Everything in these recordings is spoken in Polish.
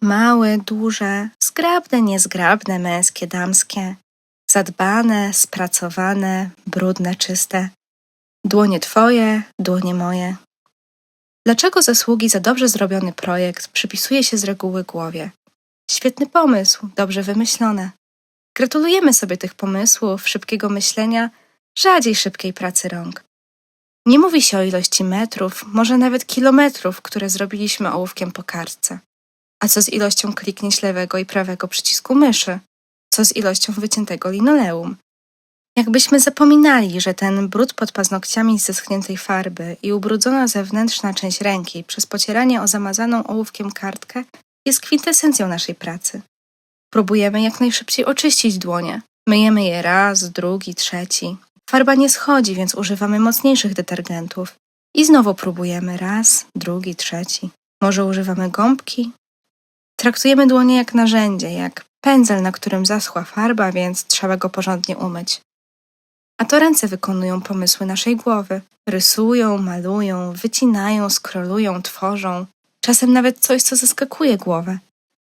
Małe, duże, zgrabne, niezgrabne, męskie, damskie, zadbane, spracowane, brudne, czyste. Dłonie twoje, dłonie moje. Dlaczego zasługi za dobrze zrobiony projekt przypisuje się z reguły głowie? Świetny pomysł, dobrze wymyślone. Gratulujemy sobie tych pomysłów, szybkiego myślenia, rzadziej szybkiej pracy rąk. Nie mówi się o ilości metrów, może nawet kilometrów, które zrobiliśmy ołówkiem po kartce. A co z ilością kliknięć lewego i prawego przycisku myszy? Co z ilością wyciętego linoleum? Jakbyśmy zapominali, że ten brud pod paznokciami z zeschniętej farby i ubrudzona zewnętrzna część ręki przez pocieranie o zamazaną ołówkiem kartkę jest kwintesencją naszej pracy. Próbujemy jak najszybciej oczyścić dłonie. Myjemy je raz, drugi, trzeci. Farba nie schodzi, więc używamy mocniejszych detergentów. I znowu próbujemy raz, drugi, trzeci. Może używamy gąbki? Traktujemy dłonie jak narzędzie, jak pędzel, na którym zaschła farba, więc trzeba go porządnie umyć. A to ręce wykonują pomysły naszej głowy. Rysują, malują, wycinają, skrolują, tworzą. Czasem nawet coś, co zaskakuje głowę.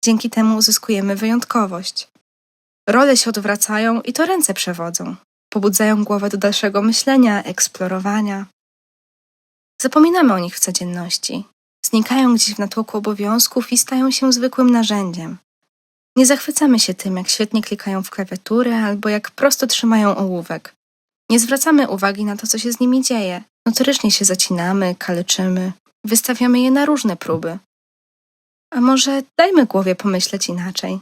Dzięki temu uzyskujemy wyjątkowość. Role się odwracają i to ręce przewodzą. Pobudzają głowę do dalszego myślenia, eksplorowania. Zapominamy o nich w codzienności. Znikają gdzieś w natłoku obowiązków i stają się zwykłym narzędziem. Nie zachwycamy się tym, jak świetnie klikają w klawiaturę albo jak prosto trzymają ołówek. Nie zwracamy uwagi na to, co się z nimi dzieje. Notorycznie się zacinamy, kaleczymy, wystawiamy je na różne próby. A może dajmy głowie pomyśleć inaczej.